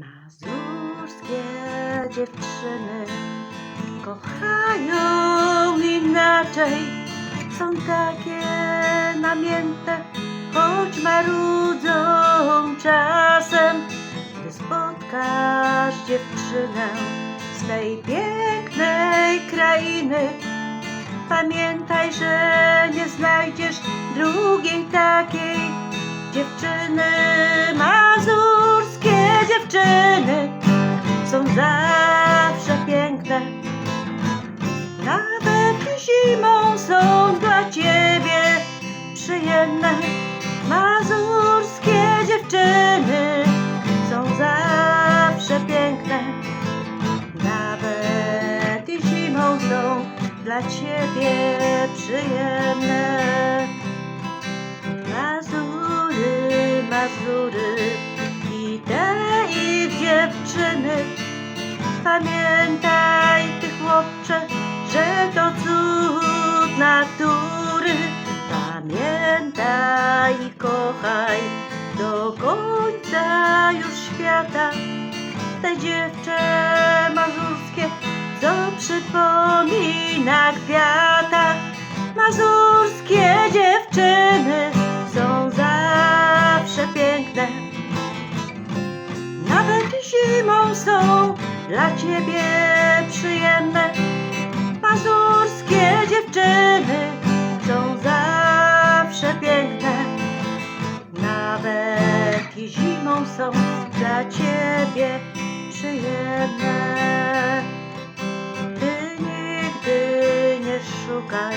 Mazurskie dziewczyny kochają inaczej, są takie namiętne, choć marudzą czasem. Gdy spotkasz dziewczynę z tej pięknej krainy, pamiętaj, że nie znajdziesz drugiej takiej dziewczyny. Nawet zimą są dla ciebie przyjemne. Mazurskie dziewczyny są zawsze piękne. Nawet i zimą są dla ciebie przyjemne. Mazury, Mazury i te ich dziewczyny. Pamiętaj, chłopcze, że to cud natury. Pamiętaj i kochaj do końca już świata. Te dziewczę mazurskie, co przypomina kwiata. Mazurskie dziewczyny są zawsze piękne. Nawet zimą są dla ciebie przyjemne. Mazurskie dziewczyny są zawsze piękne. Nawet i zimą są dla ciebie przyjemne. Ty nigdy nie szukaj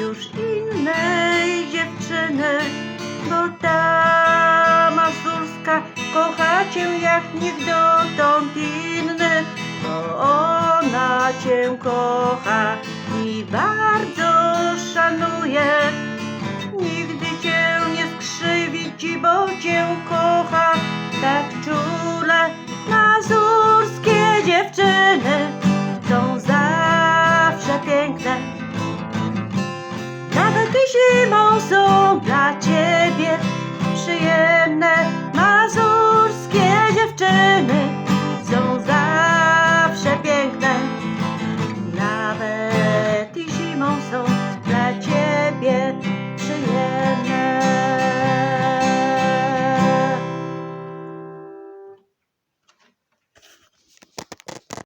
już innej dziewczyny, bo ta mazurska kocha cię jak nikt dotąd cię kocha i bardzo szanuje. Nigdy cię nie skrzywi ci, bo cię kocha tak czule. Mazurskie dziewczyny są zawsze piękne. Nawet i zimą są dla ciebie. Yeah.